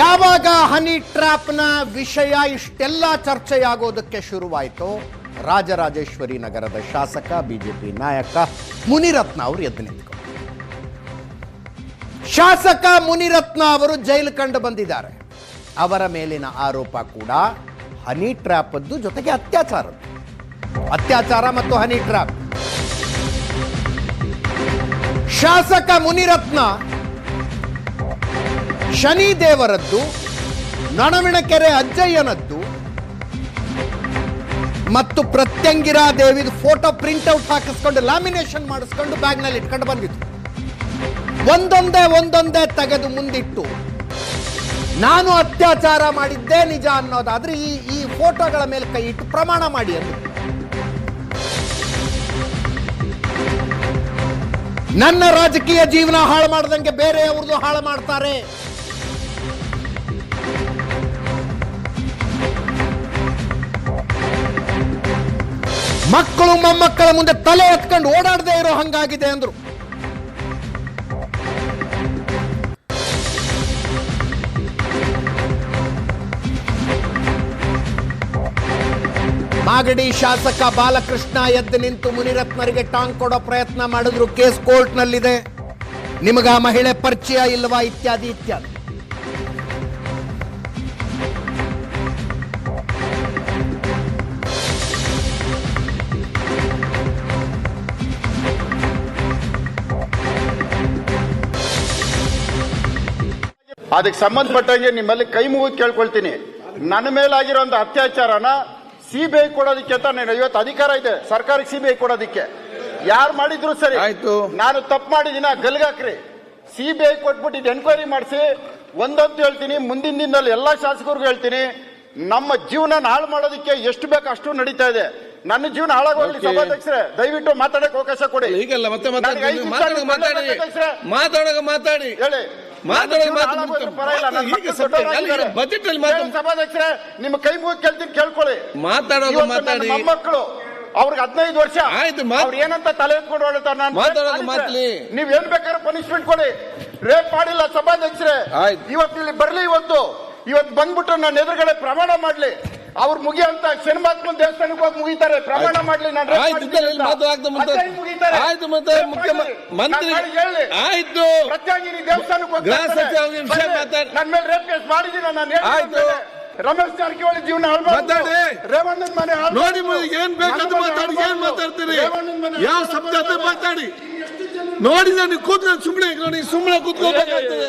ಯಾವಾಗ ಹನಿ ಟ್ರ್ಯಾಪ್ನ ವಿಷಯ ಇಷ್ಟೆಲ್ಲ ಚರ್ಚೆಯಾಗೋದಕ್ಕೆ ಶುರುವಾಯಿತು ರಾಜರಾಜೇಶ್ವರಿ ನಗರದ ಶಾಸಕ, ಬಿಜೆಪಿ ನಾಯಕ ಮುನಿರತ್ನ ಅವರು ಎದ್ದು ನಿಂತು ಶಾಸಕ ಮುನಿರತ್ನ ಅವರು ಜೈಲು ಕಂಡು ಬಂದಿದ್ದಾರೆ. ಅವರ ಮೇಲಿನ ಆರೋಪ ಕೂಡ ಹನಿ ಟ್ರ್ಯಾಪದ್ದು ಜೊತೆಗೆ ಅತ್ಯಾಚಾರದ್ದು. ಅತ್ಯಾಚಾರ ಮತ್ತು ಹನಿ ಟ್ರ್ಯಾಪ್ ಶಾಸಕ ಮುನಿರತ್ನ ಶನಿ ದೇವರದ್ದು ನಣವಿಣಕೆರೆ ಅಜ್ಜಯ್ಯನದ್ದು ಮತ್ತು ಪ್ರತ್ಯಂಗಿರಾ ದೇವಿದು ಫೋಟೋ ಪ್ರಿಂಟ್ಔಟ್ ಹಾಕಿಸ್ಕೊಂಡು ಲ್ಯಾಮಿನೇಷನ್ ಮಾಡಿಸ್ಕೊಂಡು ಬ್ಯಾಗ್ನಲ್ಲಿ ಇಟ್ಕೊಂಡು ಬಂದಿತ್ತು. ಒಂದೊಂದೇ ಒಂದೊಂದೇ ತೆಗೆದು ಮುಂದಿಟ್ಟು, ನಾನು ಅತ್ಯಾಚಾರ ಮಾಡಿದ್ದೇ ನಿಜ ಅನ್ನೋದಾದ್ರೆ ಈ ಈ ಫೋಟೋಗಳ ಮೇಲೆ ಕೈ ಇಟ್ಟು ಪ್ರಮಾಣ ಮಾಡಿ ಅದು. ನನ್ನ ರಾಜಕೀಯ ಜೀವನ ಹಾಳು ಮಾಡ್ದಂಗೆ ಬೇರೆಯವ್ರದ್ದು ಹಾಳು ಮಾಡ್ತಾರೆ. ಮಕ್ಕಳು ಮೊಮ್ಮಕ್ಕಳ ಮುಂದೆ ತಲೆ ಎತ್ಕೊಂಡು ಓಡಾಡದೆ ಇರೋ ಹಂಗಾಗಿದೆ ಅಂದ್ರು. ಮಾಗಡಿ ಶಾಸಕ ಬಾಲಕೃಷ್ಣ ಎದ್ದು ನಿಂತು ಮುನಿರತ್ನರಿಗೆ ಟಾಂಗ್ ಕೊಡೋ ಪ್ರಯತ್ನ ಮಾಡಿದ್ರು ಕೇಸ್ ಕೋರ್ಟ್ನಲ್ಲಿದೆ. ನಿಮಗ ಮಹಿಳೆ ಪರಿಚಯ ಇಲ್ವಾ ಇತ್ಯಾದಿ ಇತ್ಯಾದಿ. ಅದಕ್ಕೆ ಸಂಬಂಧಪಟ್ಟಂಗೆ ನಿಮ್ಮಲ್ಲಿ ಕೈ ಮುಗಿದು ಕೇಳ್ಕೊಳ್ತೀನಿ. ನನ್ನ ಮೇಲಾಗಿರೋಂಥ ಅತ್ಯಾಚಾರನ ಸಿಬಿಐ ಕೊಡೋದಕ್ಕೆ ಅಂತ ನಾನು ಇವತ್ತು ಅಧಿಕಾರ ಇದೆ. ಸರ್ಕಾರಕ್ಕೆ ಸಿಬಿಐ ಕೊಡೋದಕ್ಕೆ. ಯಾರು ಮಾಡಿದ್ರು ಸರಿ? ಆಯ್ತು. ನಾನು ತಪ್ಪು ಮಾಡಿದಿನ? ಗಲ್ಗಾಕ್ರಿ. ಸಿಬಿಐ ಕೊಟ್ಬಿಟ್ಟು ಇದು ಎನ್ಕ್ವೈರಿ ಮಾಡಿಸಿ ಒಂದಂತೂ ಹೇಳ್ತೀನಿ ಮುಂದಿನ ದಿನದಲ್ಲಿ ಎಲ್ಲ ಶಾಸಕರಿಗೂ ಹೇಳ್ತೀನಿ ನಮ್ಮ ಜೀವನ ಹಾಳು ಮಾಡೋದಕ್ಕೆ ಎಷ್ಟು ಬೇಕು ಅಷ್ಟು ನಡೀತಾ ಇದೆ. ನನ್ನ ಜೀವನ ಹಾಳಾಗೋಗ್ಲಿ. ಸಭಾಧ್ಯಕ್ಷರೇ. ದಯವಿಟ್ಟು ಮಾತಾಡಕ್ಕೆ ಅವಕಾಶ ಕೊಡಿ. ಈಗಲ್ಲ ಮತ್ತೆ ಮಾತಾಡಿ ಮಾತಾಡಿ. ಹೇಳಿ. ಸಭಾಧ್ಯಕ್ಷರೇ ನಿಮ್ಮ ಕೈ ಮುಗಿ ಕೇಳ್ತೀನಿ ಕೇಳ್ಕೊಳ್ಳಿ. ಮಾತಾಡೋದು ಮಾತಾಡಿ. ಮಕ್ಕಳು ಅವ್ರಿಗೆ ಹದಿನೈದು ವರ್ಷ. ಆಯ್ತು, ಏನಂತ ತಲೆ ಎತ್ಕೊಂಡು ಹೊರಡ್ತಾರೆ ನಾನು ಮಾತಾಡೋದು ಮಾತಲಿ. ನೀವ್ ಏನ್ ಬೇಕಾದ್ರೆ ಪನಿಷ್ಮೆಂಟ್ ಕೊಡಿ. ರೇಪ್ ಮಾಡಿಲ್ಲ ಸಭಾಧ್ಯಕ್ಷರೇ. ಇವತ್ತು ಇಲ್ಲಿ ಬರ್ಲಿ ಇವತ್ತು. ಇವತ್ತು ಬಂದ್ಬಿಟ್ಟು ನನ್ನ ಎದುರುಗಡೆ ಪ್ರಮಾಣ ಮಾಡ್ಲಿ. ಅವ್ರು ಮುಗಿಯಂತ ಮುಂದೆ ದೇವಸ್ಥಾನಕ್ಕೆ ಹೋಗಿ ಮುಗಿತಾರೆ. ಪ್ರಮಾಣ ಮಾಡ್ಲಿ ನಾನು ಆಯ್ತು ಮತ್ತೆ. ಮಂತ್ರಿ. ಆಯ್ತು. ಪ್ರತ್ಯಂಗಿರಿ ದೇವಸ್ಥಾನಕ್ಕೆ ಹೋಗ್ತಾ ಗೃಹ ಸಚಿವ ವಿಷಯ ಮಾತಾಡಿ. ನನ್ನ ಮೇಲೆ ರೇಪ್ ಕೇಸ್ ಮಾಡಿದೀನ ನಾನು ಹೇಳಿದ ಆಯ್ತು. ರಮೇಶ್ ಜಾರಕಿಹೊಳಿ ಜೀವನ ಮಾತಾಡಿ. ರೇವಣ್ಣನ ಮನೆ ನೋಡಿ ಏನ್ ಬೇಕಂತ ಮಾತಾಡಿ ಏನ್ ಮಾತಾಡ್ತೀರಿ? ಯಾವ ಶಬ್ದ ಮಾತಾಡಿ? ನೋಡಿ ನಾನು ಕೂತ್ಕೊಂಡು ಸುಮ್ಮನೆ ನೋಡಿ ಸುಮ್ಮನೆ ಕೂತ್ಕೋಬೇಕಾಗ್ತದೆ